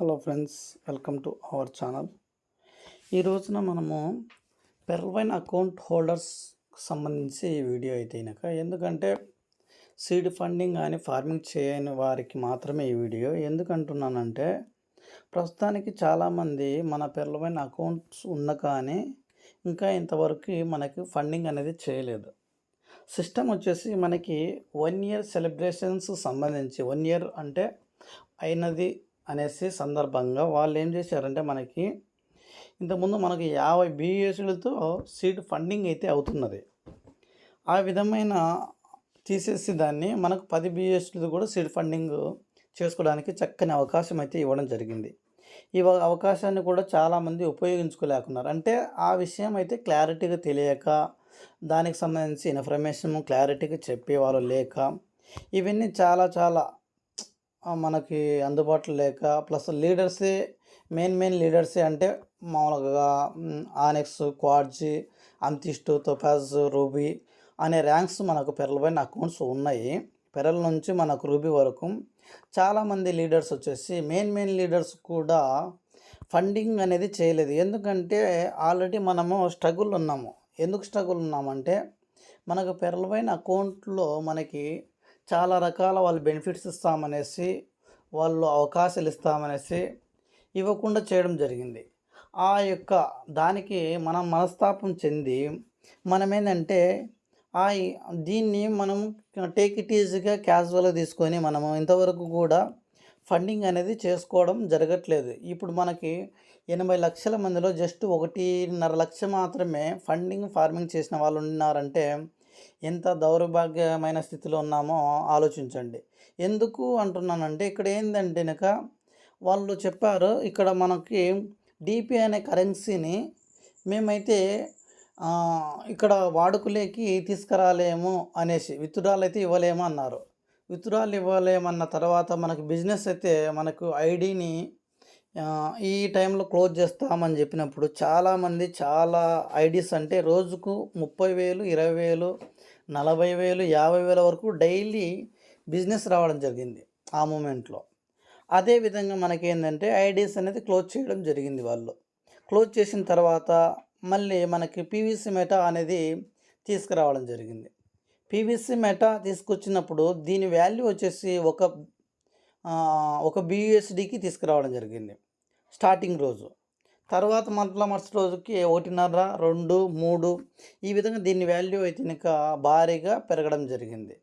Hello friends welcome to our channel. ఈ రోజున మనము పెర్వైన్ అకౌంట్ హోల్డర్స్ సంబంధించి ఈ వీడియో అయితే అయినాక ఎందుకంటే సీడ్ ఫండింగ్ కానీ ఫార్మింగ్ చేయని వారికి మాత్రమే ఈ వీడియో. ఎందుకంటున్నానంటే ప్రస్తుతానికి చాలామంది మన పెర్వైన్ అకౌంట్స్ ఉన్న కానీ ఇంకా ఇంతవరకు మనకి ఫండింగ్ అనేది చేయలేదు. సిస్టమ్ వచ్చేసి మనకి వన్ ఇయర్ సెలబ్రేషన్స్ సంబంధించి వన్ ఇయర్ అంటే అయినది అనేసి సందర్భంగా వాళ్ళు ఏం చేశారంటే మనకి ఇంతకుముందు మనకి యాభై బీఎస్లతో సీడ్ ఫండింగ్ అయితే అవుతున్నది. ఆ విధమైన తీసేసి దాన్ని మనకు పది బీఎస్లు కూడా సీడ్ ఫండింగ్ చేసుకోవడానికి చక్కని అవకాశం అయితే ఇవ్వడం జరిగింది. ఈ అవకాశాన్ని కూడా చాలామంది ఉపయోగించుకోలేకున్నారు. అంటే ఆ విషయం అయితే క్లారిటీగా తెలియక దానికి సంబంధించి ఇన్ఫర్మేషన్ క్లారిటీగా చెప్పేవాళ్ళు లేక ఇవన్నీ చాలా చాలా మనకి అందుబాటులో లేక ప్లస్ లీడర్సే మెయిన్ మెయిన్ లీడర్సే అంటే మామూలుగా ఆనెక్స్ క్వాడ్జీ అంతిస్టు తొపాజ్ రూబీ అనే ర్యాంక్స్ మనకు పెరలబడిన అకౌంట్స్ ఉన్నాయి. పెరల నుంచి మనకు రూబీ వరకు చాలామంది లీడర్స్ వచ్చేసి మెయిన్ మెయిన్ లీడర్స్ కూడా ఫండింగ్ అనేది చేయలేదు. ఎందుకంటే ఆల్రెడీ మనము స్ట్రగుల్ ఉన్నాము. ఎందుకు స్ట్రగుల్ ఉన్నామంటే మనకు పెరలబైన అకౌంట్లో మనకి చాలా రకాల వాళ్ళు బెనిఫిట్స్ ఇస్తామనేసి వాళ్ళు అవకాశాలు ఇస్తామనేసి ఇవ్వకుండా చేయడం జరిగింది. ఆ యొక్క దానికి మనం మనస్తాపం చెంది మనం ఏంటంటే ఆ దీన్ని మనం టేక్ ఇట్ ఈజీగా క్యాజువల్గా తీసుకొని మనము ఇంతవరకు కూడా ఫండింగ్ అనేది చేసుకోవడం జరగట్లేదు. ఇప్పుడు మనకి ఎనభై లక్షల మందిలో జస్ట్ ఒకటిన్నర లక్ష మాత్రమే ఫండింగ్ ఫార్మింగ్ చేసిన వాళ్ళు ఉన్నారంటే ఎంత దౌర్భాగ్యమైన స్థితిలో ఉన్నామో ఆలోచించండి. ఎందుకు అంటున్నానంటే ఇక్కడ ఏంటంటే కనుక వాళ్ళు చెప్పారు ఇక్కడ మనకి డిపి అనే కరెన్సీని మేమైతే ఇక్కడ వాడుకలోకి తీసుకురాలేము అనేసి విత్డ్రాల్ అయితే ఇవ్వలేము అన్నారు విత్డ్రాల్ ఇవ్వలేమన్న తర్వాత మనకు బిజినెస్ అయితే మనకు ఐడిని ఈ టైంలో క్లోజ్ చేస్తామని చెప్పినప్పుడు చాలామంది చాలా ఐడీస్ అంటే రోజుకు ముప్పై వేలు ఇరవై వేలు నలభై వేలు యాభై వేల వరకు డైలీ బిజినెస్ రావడం జరిగింది ఆ మూమెంట్లో. అదేవిధంగా మనకేంటంటే ఐడీస్ అనేది క్లోజ్ చేయడం జరిగింది వాళ్ళు. క్లోజ్ చేసిన తర్వాత మళ్ళీ మనకి పీవీసీ మెటా అనేది తీసుకురావడం జరిగింది. పీవీసీ మెటా తీసుకొచ్చినప్పుడు దీని వాల్యూ వచ్చేసి ఒక ఒక బియూఎస్డికి తీసుకురావడం జరిగింది. స్టార్టింగ్ రోజు. తర్వాత మళ్ళీ మరుసటి రోజుకి ఒకటిన్నర రెండు మూడు ఈ విధంగా దీని వాల్యూ అయితే ఇంకా భారీగా పెరగడం జరిగింది.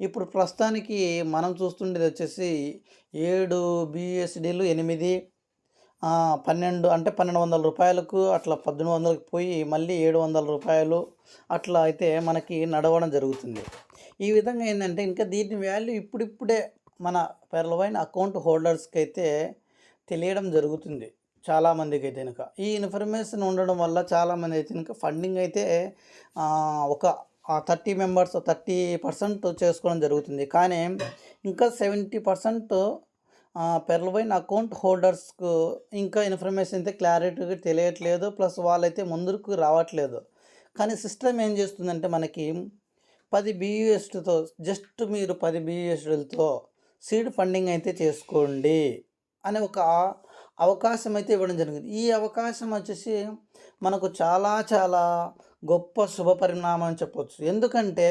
ఇప్పుడు ప్రస్తుతానికి మనం చూస్తుండేది వచ్చేసి ఏడు బిఎస్డీలు ఎనిమిది పన్నెండు అంటే పన్నెండు వందల రూపాయలకు అట్లా పద్దెనిమిది వందలకు పోయి మళ్ళీ ఏడు వందల రూపాయలు అట్లా అయితే మనకి నడవడం జరుగుతుంది. ఈ విధంగా ఏంటంటే ఇంకా దీని వాల్యూ ఇప్పుడిప్పుడే మన పెరలవైన అకౌంట్ హోల్డర్స్కి అయితే తెలియడం జరుగుతుంది చాలామందికి అయితే కనుక ఈ ఇన్ఫర్మేషన్ ఉండడం వల్ల చాలామంది అయితే కనుక ఫండింగ్ అయితే ఒక థర్టీ మెంబర్స్ థర్టీ పర్సెంట్ చేసుకోవడం జరుగుతుంది. కానీ ఇంకా సెవెంటీ పర్సెంట్ పెరలవైన అకౌంట్ హోల్డర్స్కు ఇంకా ఇన్ఫర్మేషన్ అయితే క్లారిటీగా తెలియట్లేదు. ప్లస్ వాళ్ళైతే ముందుకు రావట్లేదు. కానీ సిస్టమ్ ఏం చేస్తుందంటే మనకి పది బీయూఎస్టీతో జస్ట్ మీరు పది బీయూఎస్టీలతో సీడ్ ఫండింగ్ అయితే చేసుకోండి అనే ఒక అవకాశం అయితే ఇవ్వడం జరిగింది. ఈ అవకాశం వచ్చేసి మనకు చాలా చాలా గొప్ప శుభ పరిణామం అని చెప్పొచ్చు. ఎందుకంటే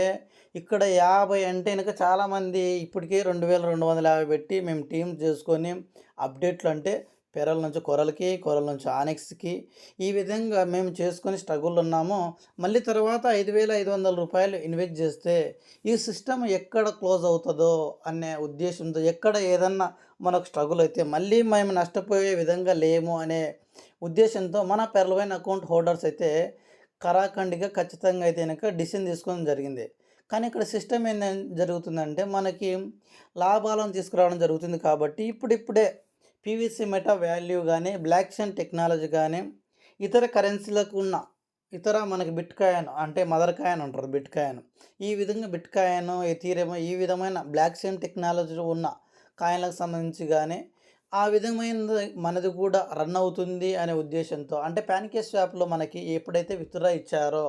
ఇక్కడ యాభై అంటే కనుక చాలామంది ఇప్పటికే రెండు వేల రెండు వందల యాభై పెట్టి మేము టీం చేసుకొని అప్డేట్లు అంటే పెరల నుంచి కొరలకి కొరల నుంచి ఆనెక్స్కి ఈ విధంగా మేము చేసుకొని స్ట్రగుల్ ఉన్నాము. మళ్ళీ తర్వాత ఐదు వేల ఐదు వందల రూపాయలు ఇన్వెస్ట్ చేస్తే ఈ సిస్టమ్ ఎక్కడ క్లోజ్ అవుతుందో అనే ఉద్దేశంతో ఎక్కడ ఏదన్నా మనకు స్ట్రగుల్ అయితే మళ్ళీ మేము నష్టపోయే విధంగా లేము అనే ఉద్దేశంతో మన పెరలవైన అకౌంట్ హోల్డర్స్ అయితే కరాఖండిగా ఖచ్చితంగా అయితే కనుక డిసిషన్ తీసుకోవడం జరిగింది. కానీ ఇక్కడ సిస్టమ్ ఏం జరుగుతుందంటే మనకి లాభాలను తీసుకురావడం జరుగుతుంది కాబట్టి ఇప్పుడిప్పుడే పీవీసీ మెటా వాల్యూ కానీ బ్లాక్ చైన్ టెక్నాలజీ కానీ ఇతర కరెన్సీలకు ఉన్న ఇతర మనకి బిట్ కాయన్ అంటే మదర్ కాయన్ అంటారు బిట్ కాయన్ ఈ విధంగా బిట్ కాయన్ ఎథీరియం ఈ విధమైన బ్లాక్ చైన్ టెక్నాలజీ ఉన్న కాయన్లకు సంబంధించి కానీ ఆ విధమైన మనది కూడా రన్ అవుతుంది అనే ఉద్దేశంతో అంటే ప్యాన్కేస్ షాప్లో మనకి ఎప్పుడైతే విత్డ్రా ఇచ్చారో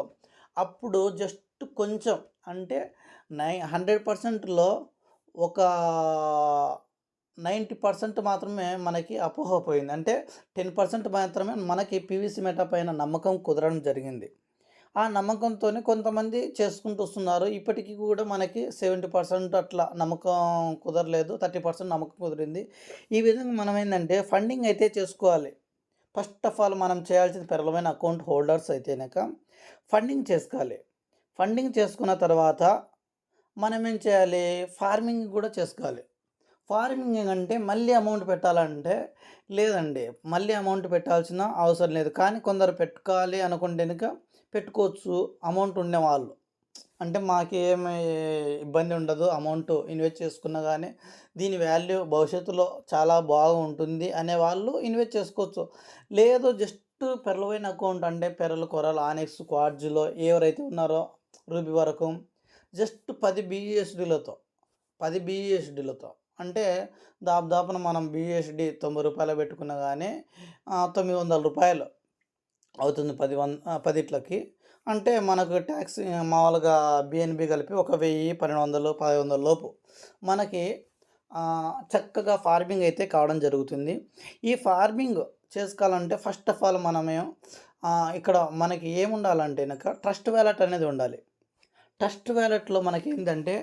అప్పుడు జస్ట్ కొంచెం అంటే నై హండ్రెడ్ పర్సెంట్లో ఒక నైంటీ పర్సెంట్ మాత్రమే మనకి అపోహ పోయింది. అంటే టెన్ పర్సెంట్ మాత్రమే మనకి పీవీసీ మెటా పైన నమ్మకం కుదరడం జరిగింది. ఆ నమ్మకంతోనే కొంతమంది చేసుకుంటూ వస్తున్నారు. ఇప్పటికీ కూడా మనకి సెవెంటీ పర్సెంట్ అట్లా నమ్మకం కుదరలేదు. థర్టీ పర్సెంట్ నమ్మకం కుదిరింది. ఈ విధంగా మనం ఏంటంటే ఫండింగ్ అయితే చేసుకోవాలి. ఫస్ట్ ఆఫ్ ఆల్ మనం చేయాల్సింది పెరలమైన అకౌంట్ హోల్డర్స్ అయితేనాక ఫండింగ్ చేసుకోవాలి. ఫండింగ్ చేసుకున్న తర్వాత మనం ఏం చేయాలి? ఫార్మింగ్ కూడా చేసుకోవాలి. ఫార్మింగ్ అంటే మళ్ళీ అమౌంట్ పెట్టాలంటే లేదండి. మళ్ళీ అమౌంట్ పెట్టాల్సిన అవసరం లేదు. కానీ కొందరు పెట్టుకోవాలి అనుకుంటేనుక పెట్టుకోవచ్చు. అమౌంట్ ఉండేవాళ్ళు. అంటే మాకు ఏమి ఇబ్బంది ఉండదు. అమౌంట్ ఇన్వెస్ట్ చేసుకున్నా కానీ దీని వాల్యూ భవిష్యత్తులో చాలా బాగుంటుంది అనే వాళ్ళు ఇన్వెస్ట్ చేసుకోవచ్చు. లేదు జస్ట్ పెరలవైన అకౌంట్ అంటే పెరలు కొరలు ఆనెక్స్ క్వాడ్జ్లో ఎవరైతే ఉన్నారో రూపీ వరకు జస్ట్ పది బిఎస్డీలతో పది బిఎస్డీలతో అంటే దాదాపున మనం బిఎస్డి తొంభై రూపాయలు పెట్టుకున్నా కానీ తొమ్మిది వందల రూపాయలు అవుతుంది పది వంద పదిట్లకి. అంటే మనకు ట్యాక్స్ మామూలుగా బిఎన్బి కలిపి ఒక వెయ్యి పన్నెండు వందలు పది వందల లోపు మనకి చక్కగా ఫార్మింగ్ అయితే కావడం జరుగుతుంది. ఈ ఫార్మింగ్ చేసుకోవాలంటే ఫస్ట్ ఆఫ్ ఆల్ మనమే ఇక్కడ మనకి ఏముండాలంటే కనుక ట్రస్ట్ వ్యాలెట్ అనేది ఉండాలి. ట్రస్ట్ వ్యాలెట్లో మనకి ఏంటంటే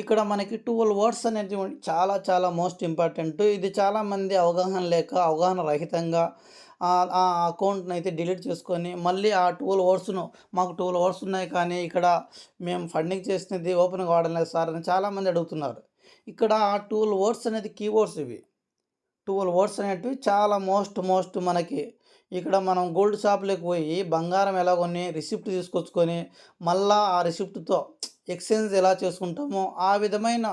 ఇక్కడ మనకి ట్వెల్వ్ వర్డ్స్ అనేది చాలా చాలా మోస్ట్ ఇంపార్టెంట్. ఇది చాలామంది అవగాహన లేక అవగాహన రహితంగా ఆ అకౌంట్ని అయితే డిలీట్ చేసుకొని మళ్ళీ ఆ ట్వెల్వ్ వర్డ్స్ను మాకు ట్వెల్వ్ వర్డ్స్ ఉన్నాయి కానీ ఇక్కడ మేము ఫండింగ్ చేసినది ఓపెన్ కావడం లేదు సార్ అని చాలామంది అడుగుతున్నారు. ఇక్కడ ఆ ట్వెల్వ్ వర్డ్స్ అనేది కీవర్డ్స్ ఇవి. ట్వెల్వ్ వర్డ్స్ అనేటివి చాలా మోస్ట్ మోస్ట్ మనకి ఇక్కడ మనం గోల్డ్ షాప్లోకి పోయి బంగారం ఎలా కొని రిసిప్ట్ తీసుకొచ్చుకొని మళ్ళా ఆ రిసిప్ట్తో ఎక్స్చేంజ్ ఎలా చేసుకుంటామో ఆ విధమైన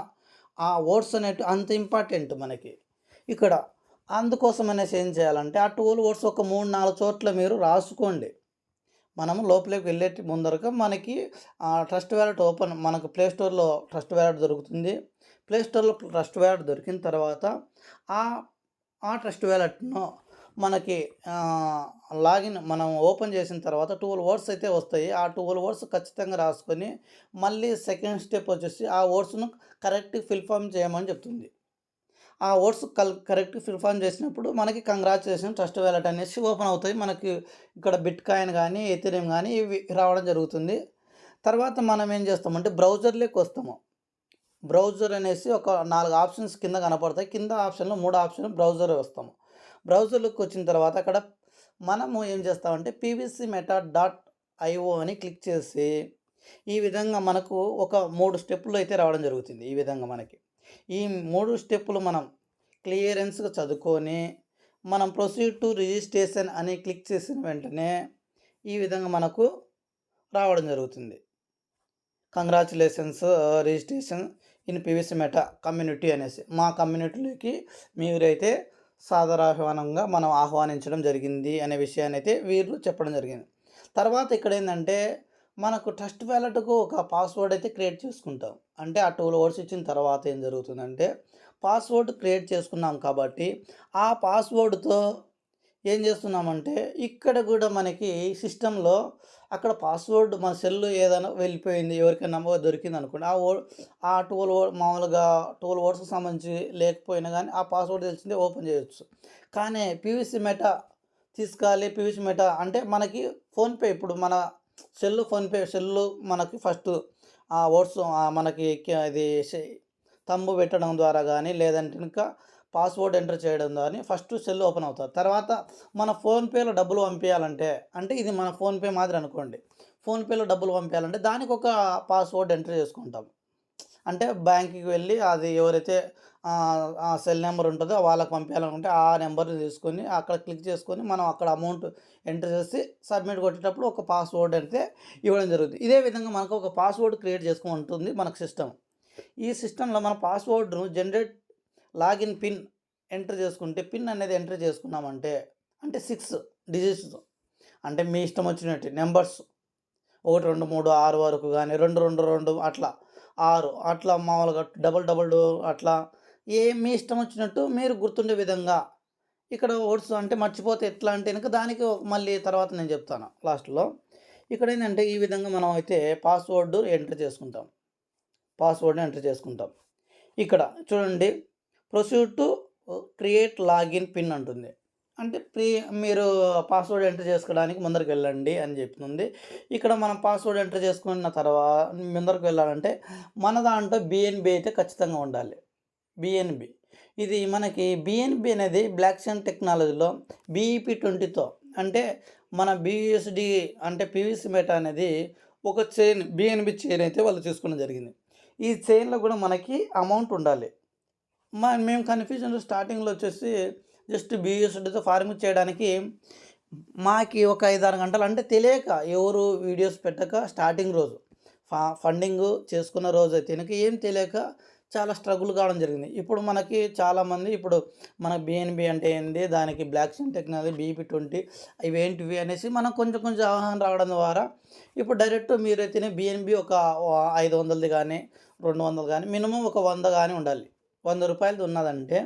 ఆ ఓట్స్ అనేవి అంత ఇంపార్టెంట్ మనకి. ఇక్కడ అందుకోసం అనేసి ఏం చేయాలంటే ఆ టూల్ ఓట్స్ ఒక మూడు నాలుగు చోట్ల మీరు రాసుకోండి. మనము లోపలికి వెళ్ళేటి ముందరగా మనకి ట్రస్ట్ వ్యాలెట్ ఓపెన్ మనకు ప్లే స్టోర్లో ట్రస్ట్ వ్యాలెట్ దొరుకుతుంది. ప్లే స్టోర్లో ట్రస్ట్ వ్యాలెట్ దొరికిన తర్వాత ఆ ఆ ట్రస్ట్ వ్యాలెట్ను మనకి లాగిన్ మనం ఓపెన్ చేసిన తర్వాత ట్వెల్వ్ వర్డ్స్ అయితే వస్తాయి. ఆ ట్వెల్వ్ వర్డ్స్ ఖచ్చితంగా రాసుకొని మళ్ళీ సెకండ్ స్టెప్ వచ్చేసి ఆ వర్డ్స్ను కరెక్ట్ ఫిల్ఫామ్ చేయమని చెప్తుంది. ఆ వర్డ్స్ కల్ కరెక్ట్ ఫిల్ఫామ్ చేసినప్పుడు మనకి కంగ్రాచులేషన్ ట్రస్ట్ వ్యాలెట్ అనేసి ఓపెన్ అవుతాయి. మనకి ఇక్కడ బిట్ కాయిన్ కానీ ఎథిరియం కానీ ఇవి రావడం జరుగుతుంది. తర్వాత మనం ఏం చేస్తామంటే బ్రౌజర్లోకి వస్తాము. బ్రౌజర్ అనేసి ఒక నాలుగు ఆప్షన్స్ కింద కనపడతాయి. కింద ఆప్షన్లో మూడు ఆప్షన్ బ్రౌజర్ వస్తాము. బ్రౌజర్లోకి వచ్చిన తర్వాత అక్కడ మనము ఏం చేస్తామంటే పీవీసీ మెటా డాట్ ఐఓ అని క్లిక్ చేసి ఈ విధంగా మనకు ఒక మూడు స్టెప్పులు అయితే రావడం జరుగుతుంది ఈ విధంగా మనకి. ఈ మూడు స్టెప్పులు మనం క్లియరెన్స్గా చదువుకొని మనం ప్రొసీడ్ టు రిజిస్ట్రేషన్ అని క్లిక్ చేసిన వెంటనే ఈ విధంగా మనకు రావడం జరుగుతుంది. Congratulations registration in PVC Meta community అనేసి మా కమ్యూనిటీలోకి మీరైతే సాదరాహ్వానంగా మనం ఆహ్వానించడం జరిగింది అనే విషయాన్ని అయితే వీళ్ళు చెప్పడం జరిగింది. తర్వాత ఇక్కడ ఏంటంటే మనకు ట్రస్ట్ వ్యాలెట్కు ఒక పాస్వర్డ్ అయితే క్రియేట్ చేసుకుంటాం. అంటే ఆ టూ వర్డ్స్ ఇచ్చిన తర్వాత ఏం జరుగుతుందంటే పాస్వర్డ్ క్రియేట్ చేసుకున్నాం కాబట్టి ఆ పాస్వర్డ్తో ఏం చేస్తున్నామంటే ఇక్కడ కూడా మనకి సిస్టంలో అక్కడ పాస్వర్డ్ మన సెల్ ఏదైనా వెళ్ళిపోయింది ఎవరికైనా దొరికింది అనుకోండి ఆ ఓ ఆ ట్వెల్వ్ వర్డ్ మామూలుగా ట్వెల్వ్ వర్డ్స్కి సంబంధించి లేకపోయినా కానీ ఆ పాస్వర్డ్ తెలిసిందే ఓపెన్ చేయొచ్చు. కానీ పీవీసీ మెటా తీసుకోవాలి పీవీసీ మెటా అంటే మనకి ఫోన్పే ఇప్పుడు మన సెల్ ఫోన్పే సెల్లు మనకి ఫస్ట్ ఆ వర్డ్స్ మనకి ఇది తంబు పెట్టడం ద్వారా కానీ లేదంటే ఇంకా పాస్వర్డ్ ఎంటర్ చేయడం ద్వారా ఫస్ట్ సెల్ ఓపెన్ అవుతుంది. తర్వాత మన ఫోన్పేలో డబ్బులు పంపించాలంటే అంటే ఇది మన ఫోన్పే మాదిరి అనుకోండి. ఫోన్పేలో డబ్బులు పంపించాలంటే దానికి ఒక పాస్వర్డ్ ఎంటర్ చేసుకుంటాం. అంటే బ్యాంక్కి వెళ్ళి అది ఎవరైతే సెల్ నెంబర్ ఉంటుందో వాళ్ళకి పంపించాలనుకుంటే ఆ నెంబర్ని తీసుకొని అక్కడ క్లిక్ చేసుకొని మనం అక్కడ అమౌంట్ ఎంటర్ చేసి సబ్మిట్ కొట్టేటప్పుడు ఒక పాస్వర్డ్ అయితే ఇవ్వడం జరుగుతుంది. ఇదే విధంగా మనకు ఒక పాస్వర్డ్ క్రియేట్ చేసుకుంటుంది మనకు సిస్టమ్. ఈ సిస్టంలో మన పాస్వర్డ్ను జనరేట్ లాగిన్ పిన్ ఎంటర్ చేసుకుంటే పిన్ అనేది ఎంటర్ చేసుకున్నామంటే అంటే సిక్స్ డిజిట్స్. అంటే మీ ఇష్టం వచ్చినట్టు నెంబర్స్. ఒకటి రెండు మూడు ఆరు వరకు కానీ రెండు రెండు రెండు అట్లా ఆరు అట్లా మామూలుగా డబల్ డబల్ అట్లా. ఏ మీ ఇష్టం వచ్చినట్టు మీరు గుర్తుండే విధంగా ఇక్కడ ఓట్స్ అంటే మర్చిపోతే ఎట్లా అంటే కనుక దానికి మళ్ళీ తర్వాత నేను చెప్తాను లాస్ట్లో. ఇక్కడ ఏంటంటే ఈ విధంగా మనం అయితే పాస్వర్డ్ ఎంటర్ చేసుకుంటాం. పాస్వర్డ్ని ఎంటర్ చేసుకుంటాం. ఇక్కడ చూడండి proceed to create login pin అంటుంది. అంటే ప్రీ మీరు పాస్వర్డ్ ఎంటర్ చేసుకోవడానికి ముందరికి వెళ్ళండి అని చెప్తుంది. ఇక్కడ మనం పాస్వర్డ్ ఎంటర్ చేసుకున్న తర్వాత ముందరికి వెళ్ళాలంటే మన దాంట్లో బిఎన్బి అయితే ఖచ్చితంగా ఉండాలి. బిఎన్బి ఇది మనకి బిఎన్బి అనేది బ్లాక్ చైన్ టెక్నాలజీలో బీఈపీ ట్వంటీతో అంటే మన బిఎస్డి అంటే పీవీసీ మెటా అనేది ఒక చైన్ బిఎన్బి చైన్ అయితే వాళ్ళు తీసుకోవడం జరిగింది. ఈ చైన్లో కూడా మనకి అమౌంట్ ఉండాలి. మా మేము కన్ఫ్యూజన్ స్టార్టింగ్లో వచ్చేసి జస్ట్ బిఎస్డితో ఫార్మింగ్ చేయడానికి మాకి ఒక ఐదారు గంటలు అంటే తెలియక ఎవరు వీడియోస్ పెట్టక స్టార్టింగ్ రోజు ఫా ఫండింగ్ చేసుకున్న రోజు అయితే కనుక ఏం తెలియక చాలా స్ట్రగుల్ కావడం జరిగింది. ఇప్పుడు మనకి చాలామంది ఇప్పుడు మన బిఎన్బి అంటే ఏంది దానికి blockchain technology BP twenty ఇవేంటివి అనేసి మనం కొంచెం కొంచెం అవగాహన రావడం ద్వారా ఇప్పుడు డైరెక్ట్ మీరైతేనే బిఎన్బి ఒక ఐదు వందలది కానీ రెండు వందలు కానీ మినిమం ఒక వంద కానీ ఉండాలి. వంద రూపాయలది ఉన్నదంటే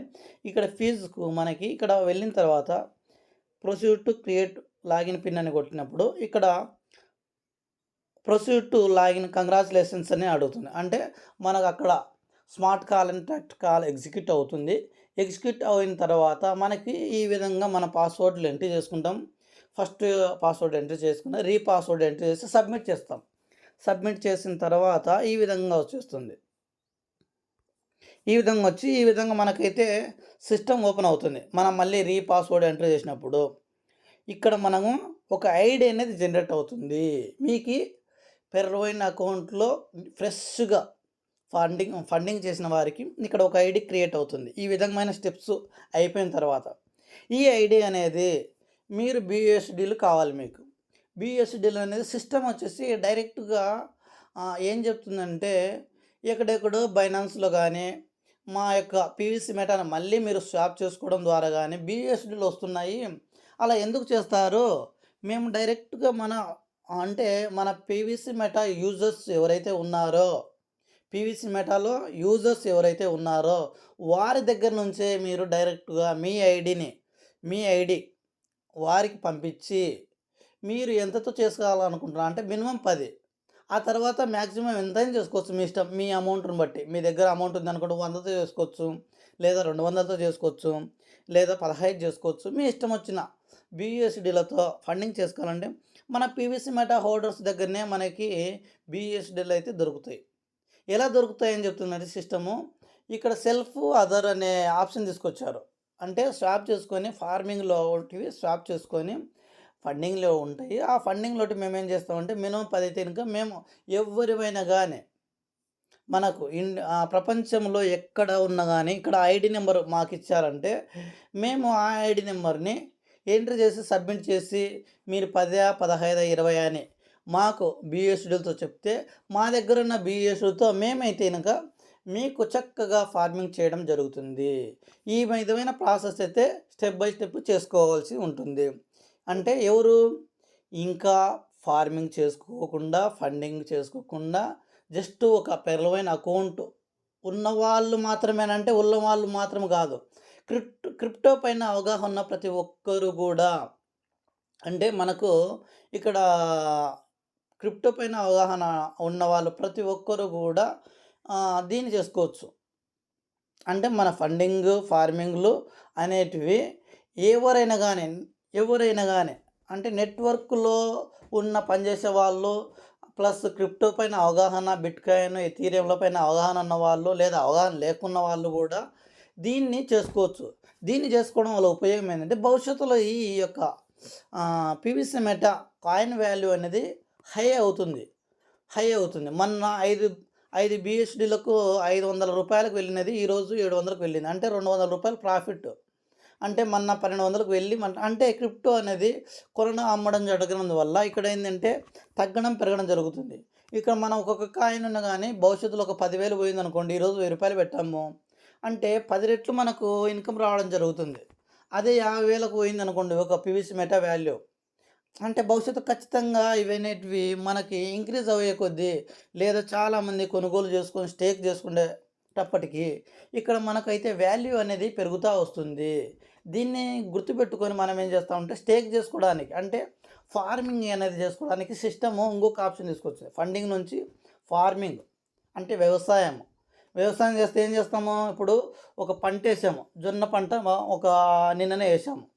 ఇక్కడ ఫీజుకు మనకి ఇక్కడ వెళ్ళిన తర్వాత proceed to create login pin అని కొట్టినప్పుడు ఇక్కడ ప్రొసీడ్ టు లాగిన్ కంగ్రాచులేషన్స్ అని అడుగుతుంది. అంటే మనకు అక్కడ smart call and text call execute అవుతుంది. ఎగ్జిక్యూట్ అయిన తర్వాత మనకి ఈ విధంగా మన పాస్వర్డ్లు ఎంట్రీ చేసుకుంటాం. ఫస్ట్ పాస్వర్డ్ ఎంట్రీ చేసుకుని రీ పాస్వర్డ్ ఎంట్రీ చేసి సబ్మిట్ చేస్తాం. సబ్మిట్ చేసిన తర్వాత ఈ విధంగా వచ్చేస్తుంది. ఈ విధంగా వచ్చి ఈ విధంగా మనకైతే సిస్టమ్ ఓపెన్ అవుతుంది. మనం మళ్ళీ రీ పాస్వర్డ్ ఎంటర్ చేసినప్పుడు ఇక్కడ మనము ఒక ఐడి అనేది జనరేట్ అవుతుంది. మీకు పెర్రోయిన్ అకౌంట్లో ఫ్రెష్గా ఫండింగ్ ఫండింగ్ చేసిన వారికి ఇక్కడ ఒక ఐడి క్రియేట్ అవుతుంది. ఈ విధమైన స్టెప్స్ అయిపోయిన తర్వాత ఈ ఐడి అనేది మీరు బిఎస్డీలు కావాలి మీకు. బిఎస్డీలు అనేది సిస్టమ్ వచ్చేసి డైరెక్ట్గా ఏం చెప్తుందంటే ఎక్కడెక్కడో బైనాన్స్లో కానీ మా యొక్క పీవీసీ మెటాను మళ్ళీ మీరు స్వాప్ చేసుకోవడం ద్వారా కానీ బిఎస్డీలు వస్తున్నాయి. అలా ఎందుకు చేస్తారు? మేము డైరెక్ట్గా మన అంటే మన పీవీసీ మెటా యూజర్స్ ఎవరైతే ఉన్నారో పీవీసీ మెటాలో యూజర్స్ ఎవరైతే ఉన్నారో వారి దగ్గర నుంచే మీరు డైరెక్ట్గా మీ ఐడిని మీ ఐడి వారికి పంపించి మీరు ఎంతతో చేసుకోవాలనుకుంటున్నారు? అంటే మినిమం పది. ఆ తర్వాత మ్యాక్సిమం ఎంతైనా చేసుకోవచ్చు. మీ ఇష్టం మీ అమౌంట్ని బట్టి. మీ దగ్గర అమౌంట్ ఉంది అనుకుంటే వందతో చేసుకోవచ్చు. లేదా రెండు వందలతో చేసుకోవచ్చు. లేదా పదహైదు చేసుకోవచ్చు. మీ ఇష్టం వచ్చిన బిఎస్డీలతో ఫండింగ్ చేసుకోవాలంటే మన పీవీసీ మెటా హోల్డర్స్ దగ్గరనే మనకి బిఎస్డీలు అయితే దొరుకుతాయి. ఎలా దొరుకుతాయని చెప్తుందంటే సిస్టము? ఇక్కడ సెల్ఫ్ అదర్ అనే ఆప్షన్ తీసుకొచ్చారు. అంటే స్వాప్ చేసుకొని ఫార్మింగ్లో ఒకటివి స్వాప్ చేసుకొని ఫండింగ్లో ఉంటాయి. ఆ ఫండింగ్లో మేము ఏం చేస్తామంటే మినిమం పది కనుక మేము ఎవరివైనా కానీ మనకు ఇన్ ప్రపంచంలో ఎక్కడ ఉన్నా కానీ ఇక్కడ ఐడి నెంబర్ మాకు ఇచ్చారంటే మేము ఆ ఐడి నెంబర్ని ఎంట్రీ చేసి సబ్మిట్ చేసి మీరు పదా పదహైదు ఇరవై అని మాకు బిఎస్డీలతో చెప్తే మా దగ్గర ఉన్న బిఎస్డీలతో మేమైతే కనుక మీకు చక్కగా ఫార్మింగ్ చేయడం జరుగుతుంది. ఈ విధమైన ప్రాసెస్ అయితే స్టెప్ బై స్టెప్ చేసుకోవాల్సి ఉంటుంది. అంటే ఎవరు ఇంకా ఫార్మింగ్ చేసుకోకుండా ఫండింగ్ చేసుకోకుండా జస్ట్ ఒక పెరలవైన అకౌంట్ ఉన్నవాళ్ళు మాత్రమేనంటే ఉన్న వాళ్ళు మాత్రం కాదు. క్రిప్టో క్రిప్టో పైన అవగాహన ఉన్న ప్రతి ఒక్కరు కూడా అంటే మనకు ఇక్కడ క్రిప్టో పైన అవగాహన ఉన్న వాళ్ళు ప్రతి ఒక్కరు కూడా దీన్ని చేసుకోవచ్చు. అంటే మన ఫండింగ్ ఫార్మింగ్లు అనేటివి ఎవరైనా కానీ ఎవరైనా కానీ అంటే నెట్వర్క్లో ఉన్న పనిచేసే వాళ్ళు ప్లస్ క్రిప్టో పైన అవగాహన బిట్కాయిన్ ఎథీరియంల పైన అవగాహన ఉన్న వాళ్ళు లేదా అవగాహన లేకున్న వాళ్ళు కూడా దీన్ని చేసుకోవచ్చు. దీన్ని చేసుకోవడం వల్ల ఉపయోగం ఏంటంటే భవిష్యత్తులో ఈ యొక్క పివిసి మెటా కాయిన్ వాల్యూ అనేది హై అవుతుంది. హై అవుతుంది. మొన్న ఐదు ఐదు బిఎస్డీలకు ఐదు వందల రూపాయలకు వెళ్ళినది ఈరోజు ఏడు వందలకు వెళ్ళింది. అంటే రెండు వందల రూపాయలు ప్రాఫిట్. అంటే మొన్న పన్నెండు వందలకు వెళ్ళి మన అంటే క్రిప్టో అనేది కొనడం అమ్మడం జరగనందువల్ల ఇక్కడ ఏంటంటే తగ్గడం పెరగడం జరుగుతుంది. ఇక్కడ మనం ఒక్కొక్క కాయిన్ ఉన్న కానీ భవిష్యత్తులో ఒక పదివేలు పోయింది అనుకోండి ఈరోజు వెయ్యి రూపాయలు పెట్టాము అంటే పది రెట్లు మనకు ఇన్కమ్ రావడం జరుగుతుంది. అదే యాభై వేలకు పోయింది అనుకోండి ఒక పివిసి మెటా వాల్యూ. అంటే భవిష్యత్తు ఖచ్చితంగా ఇవనేటివి మనకి ఇంక్రీజ్ అయ్యే కొద్దీ లేదా చాలామంది కొనుగోలు చేసుకొని స్టేక్ చేసుకునేటప్పటికీ ఇక్కడ మనకైతే వాల్యూ అనేది పెరుగుతూ వస్తుంది. దీన్ని గుర్తుపెట్టుకొని మనం ఏం చేస్తామంటే స్టేక్ చేసుకోవడానికి అంటే ఫార్మింగ్ అనేది చేసుకోవడానికి సిస్టము ఇంకొక ఆప్షన్ తీసుకొచ్చింది. ఫండింగ్ నుంచి ఫార్మింగ్ అంటే వ్యవసాయం. వ్యవసాయం చేస్తే ఏం చేస్తాము? ఇప్పుడు ఒక పంట వేసాము. జొన్న పంట ఒక నిన్ననే వేసాము.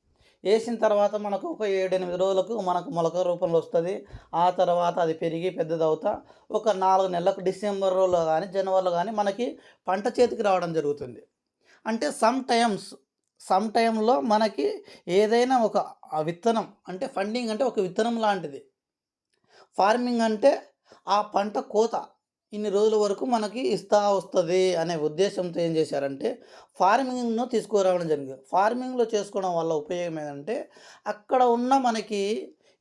వేసిన తర్వాత మనకు ఒక ఏడెనిమిది రోజులకు మనకు మొలక రూపంలో వస్తుంది. ఆ తర్వాత అది పెరిగి పెద్దదవుతా ఒక నాలుగు నెలలకు డిసెంబర్లో కానీ జనవరిలో కానీ మనకి పంట చేతికి రావడం జరుగుతుంది. అంటే సమ్ టైమ్స్ సమ్ టైంలో మనకి ఏదైనా ఒక విత్తనం అంటే ఫండింగ్ అంటే ఒక విత్తనం లాంటిది. ఫార్మింగ్ అంటే ఆ పంట కోత ఇన్ని రోజుల వరకు మనకి ఇస్తా వస్తుంది అనే ఉద్దేశంతో ఏం చేశారంటే ఫార్మింగ్ను తీసుకురావడం జరిగింది. ఫార్మింగ్లో చేసుకోవడం వల్ల ఉపయోగం ఏంటంటే అక్కడ ఉన్న మనకి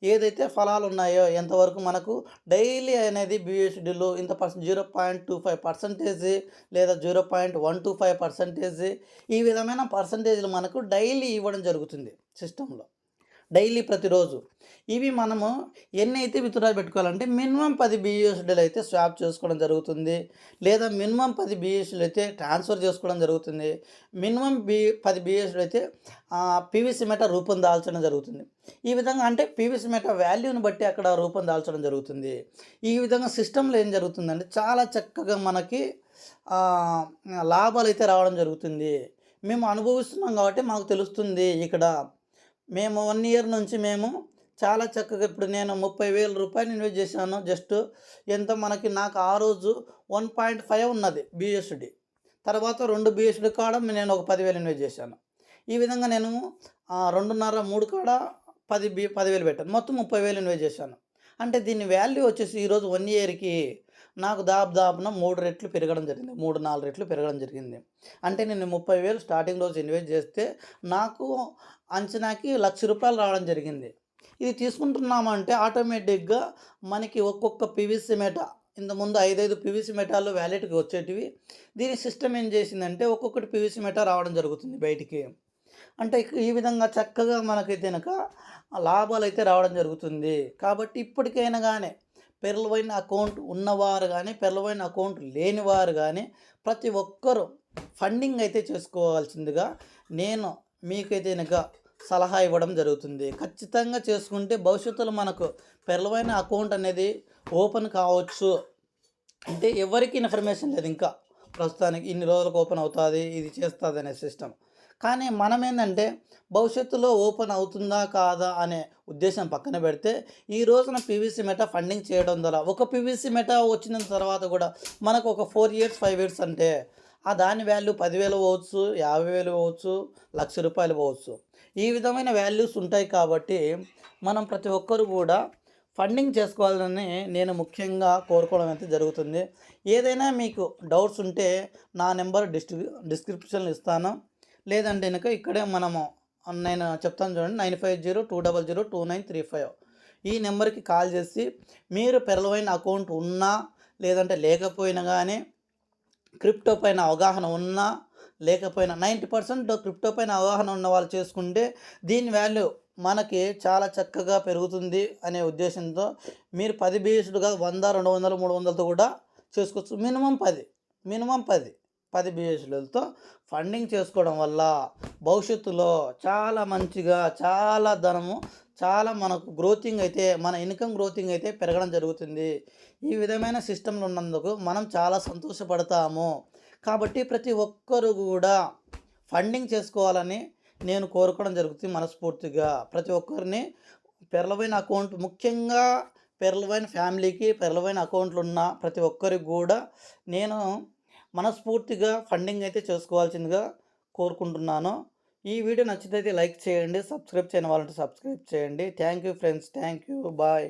ఏదైతే ఫలాలు ఉన్నాయో ఎంతవరకు మనకు డైలీ అనేది బిఎస్డిలో ఇంత percent zero point two five percentage లేదా zero point one two five percentage ఈ విధమైన పర్సంటేజ్లు మనకు డైలీ ఇవ్వడం జరుగుతుంది సిస్టంలో. డైలీ ప్రతిరోజు. ఇవి మనము ఎన్ని అయితే విత్డ్రా పెట్టుకోవాలంటే మినిమం పది బిఎస్డీలు అయితే స్వాప్ చేసుకోవడం జరుగుతుంది. లేదా మినిమం పది బిఎస్డీలు అయితే ట్రాన్స్ఫర్ చేసుకోవడం జరుగుతుంది. మినిమం బి పది బిఎస్డీలు అయితే పీవీసీ మెట రూపం దాల్చడం జరుగుతుంది. ఈ విధంగా అంటే పీవీసీ మెట వాల్యూని బట్టి అక్కడ రూపం దాల్చడం జరుగుతుంది. ఈ విధంగా సిస్టంలో ఏం జరుగుతుందంటే చాలా చక్కగా మనకి లాభాలు అయితే రావడం జరుగుతుంది. మేము అనుభవిస్తున్నాం కాబట్టి మాకు తెలుస్తుంది ఇక్కడ మేము వన్ ఇయర్ నుంచి మేము చాలా చక్కగా ఇప్పుడు నేను ముప్పై వేల రూపాయలు ఇన్వెస్ట్ చేశాను. జస్ట్ ఎంత మనకి నాకు ఆ రోజు వన్ పాయింట్ ఫైవ్ ఉన్నది బిఎస్డి తర్వాత రెండు బిఎస్డి కాడ నేను ఒక పదివేలు ఇన్వెస్ట్ చేశాను. ఈ విధంగా నేను రెండున్నర మూడు కాడ పది బి పదివేలు పెట్టాను. మొత్తం ముప్పై వేలు ఇన్వెస్ట్ చేశాను. అంటే దీని వాల్యూ వచ్చేసి ఈరోజు వన్ ఇయర్కి నాకు దాపు దాపున మూడు రెట్లు పెరగడం జరిగింది. మూడు నాలుగు రెట్లు పెరగడం జరిగింది. అంటే నేను ముప్పై వేలు స్టార్టింగ్ రోజు ఇన్వెస్ట్ చేస్తే నాకు అంచనాకి లక్ష రూపాయలు రావడం జరిగింది. ఇది తీసుకుంటున్నామంటే ఆటోమేటిక్గా మనకి ఒక్కొక్క పివిసి మెట ఇంతకుముందు ఐదైదు పివిసి మెటాలు వ్యాలెట్కి వచ్చేటివి. దీని సిస్టమ్ ఏం చేసిందంటే ఒక్కొక్కటి పివిసి మెటా రావడం జరుగుతుంది బయటికి. అంటే ఈ విధంగా చక్కగా మనకైతే కనుక లాభాలు అయితే రావడం జరుగుతుంది. కాబట్టి ఇప్పటికైనా కానీ పెరలవైన అకౌంట్ ఉన్నవారు కానీ పెరలవైన అకౌంట్ లేనివారు కానీ ప్రతి ఒక్కరూ ఫండింగ్ అయితే చేసుకోవాల్సిందిగా నేను మీకైతే కనుక సలహా ఇవ్వడం జరుగుతుంది. ఖచ్చితంగా చేసుకుంటే భవిష్యత్తులో మనకు పెరలవైన అకౌంట్ అనేది ఓపెన్ కావచ్చు. అంటే ఎవరికి ఇన్ఫర్మేషన్ లేదు ఇంకా. ప్రస్తుతానికి ఇన్ని రోజులకు ఓపెన్ అవుతుంది ఇది చేస్తుంది అనే సిస్టమ్. కానీ మనం ఏంటంటే భవిష్యత్తులో ఓపెన్ అవుతుందా కాదా అనే ఉద్దేశం పక్కన పెడితే ఈ రోజున పీవీసీ మెటా ఫండింగ్ చేయడం ద్వారా ఒక పీవీసీ మెటా వచ్చిన తర్వాత కూడా మనకు ఒక ఫోర్ ఇయర్స్ ఫైవ్ ఇయర్స్ అంటే ఆ దాని వాల్యూ పదివేలు పోవచ్చు యాభై వేలు పోవచ్చు లక్ష రూపాయలు పోవచ్చు. ఈ విధమైన వాల్యూస్ ఉంటాయి కాబట్టి మనం ప్రతి ఒక్కరు కూడా ఫండింగ్ చేసుకోవాలని నేను ముఖ్యంగా కోరుకోవడం అయితే జరుగుతుంది. ఏదైనా మీకు డౌట్స్ ఉంటే నా నెంబర్ డిస్క్రి డిస్క్రిప్షన్లో ఇస్తాను. లేదంటే కనుక ఇక్కడే మనము నేను చెప్తాను చూడండి nine five zero two double zero two nine three five. ఈ నెంబర్కి కాల్ చేసి మీరు పెరలవైన అకౌంట్ ఉన్నా లేదంటే లేకపోయినా కానీ క్రిప్టో పైన అవగాహన ఉన్నా లేకపోయినా నైంటీ పర్సెంట్ క్రిప్టో పైన అవగాహన ఉన్న వాళ్ళు చేసుకుంటే దీని వాల్యూ మనకి చాలా చక్కగా పెరుగుతుంది అనే ఉద్దేశంతో మీరు పది బేస్డ్గా వంద రెండు వందలు మూడు వందలతో కూడా చేసుకోవచ్చు. మినిమం పది మినిమం పది. పది బిఎస్లతో ఫండింగ్ చేసుకోవడం వల్ల భవిష్యత్తులో చాలా మంచిగా చాలా ధనము చాలా మనకు గ్రోతింగ్ అయితే మన ఇన్కమ్ గ్రోతింగ్ అయితే పెరగడం జరుగుతుంది. ఈ విధమైన సిస్టంలు ఉన్నందుకు మనం చాలా సంతోషపడతాము. కాబట్టి ప్రతి ఒక్కరు కూడా ఫండింగ్ చేసుకోవాలని నేను కోరుకోవడం జరుగుతుంది మనస్ఫూర్తిగా. ప్రతి ఒక్కరిని పెరలవైన అకౌంట్ ముఖ్యంగా పెరలవైన ఫ్యామిలీకి పెరలవైన అకౌంట్లు ఉన్న ప్రతి ఒక్కరికి కూడా నేను మనస్ఫూర్తిగా ఫండింగ్ అయితే చేసుకోవాల్సిందిగా కోరుకుంటున్నాను. ఈ వీడియో నచ్చితే లైక్ చేయండి సబ్స్క్రైబ్ చేయని వాళ్ళంటే సబ్స్క్రైబ్ చేయండి. Thank you friends thank you bye